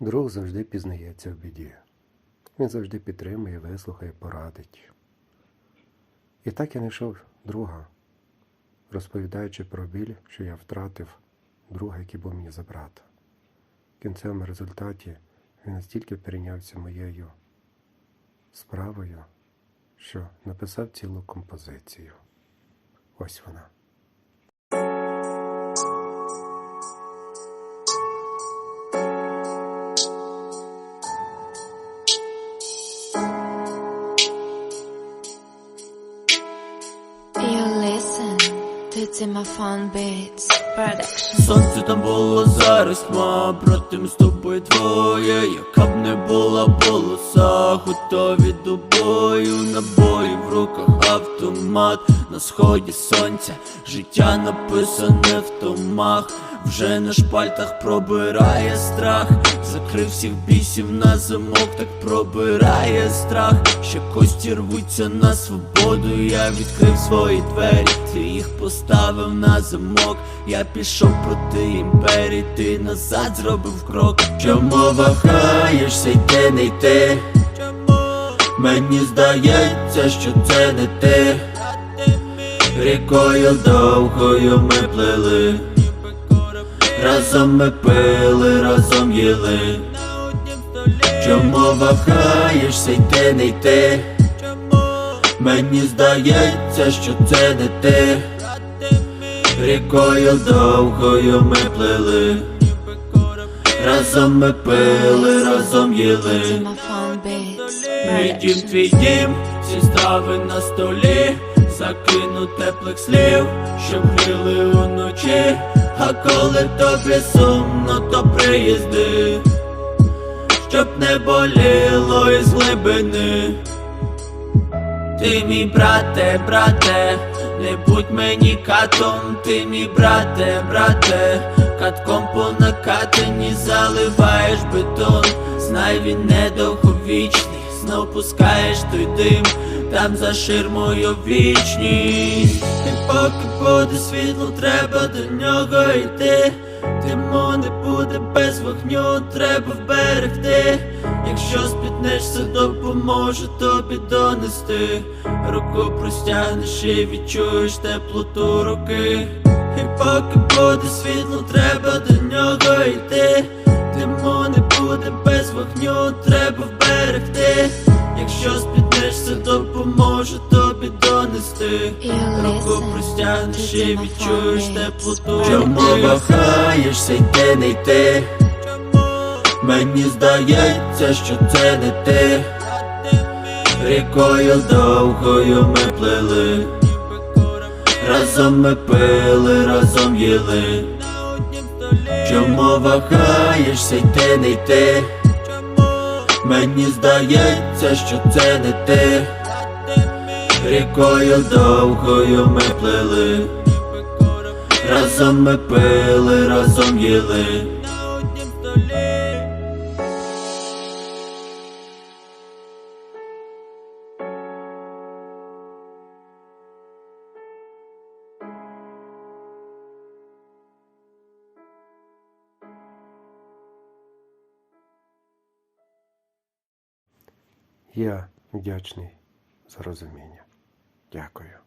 Друг завжди пізнається в біді. Він завжди підтримує, вислухає, порадить. І так я знайшов друга, розповідаючи про біль, що я втратив друга, який був мені за брата. В кінцевому результаті він настільки перейнявся моєю справою, що написав цілу композицію. Ось вона. Сонце там було зараз ма проти з тобою двоє, яка б не була полоса, готові до бою, набої в руках автомат, на сході сонця, життя написане в томах, вже на шпальтах пробирає страх, закрив всіх бісів на замок, так пробирає страх, ще кості рвуться на свободу, я відкрив свої двері, ти їх поставив на замок, я пішов проти імперії, ти назад зробив крок. Чому вагаєшся, йти не йти? Мені здається, що це не ти. Рікою довгою ми плили, разом ми пили, разом їли. Чому вагаєшся, йти не йти? Мені здається, що це не ти. Рікою довгою ми плили, разом ми пили, разом їли. Дім, твій дім, всі страви на столі, закину теплих слів, щоб гріли уночі, а коли тобі сумно, то приїзди, щоб не боліло із глибини. Ти мій брате, брате, не будь мені катом, ти мій брате, брате, катком по накатані заливаєш бетон, знай він недовговічний, знов пускаєш той дим, там за ширмою вічність. І поки буде світло, треба до нього йти. Диму не буде без вогню, треба вберегти. Якщо спітнешся, допоможе тобі донести. Руку простягнеш і відчуєш теплоту руки. І поки буде світло, треба до нього йти. Диму не буде без вогню, треба вберегти. You Руку простягнеш і відчуєш теплоту. Чому вагаєшся, йти не йти? Мені здається, що це не ти. Рікою довгою ми плили, разом ми пили, разом їли. Чому вагаєшся, йти не йти? Мені здається, що це не ти. Рікою довгою ми плили, разом ми пили, разом їли. Я вдячний за розуміння. Дякую.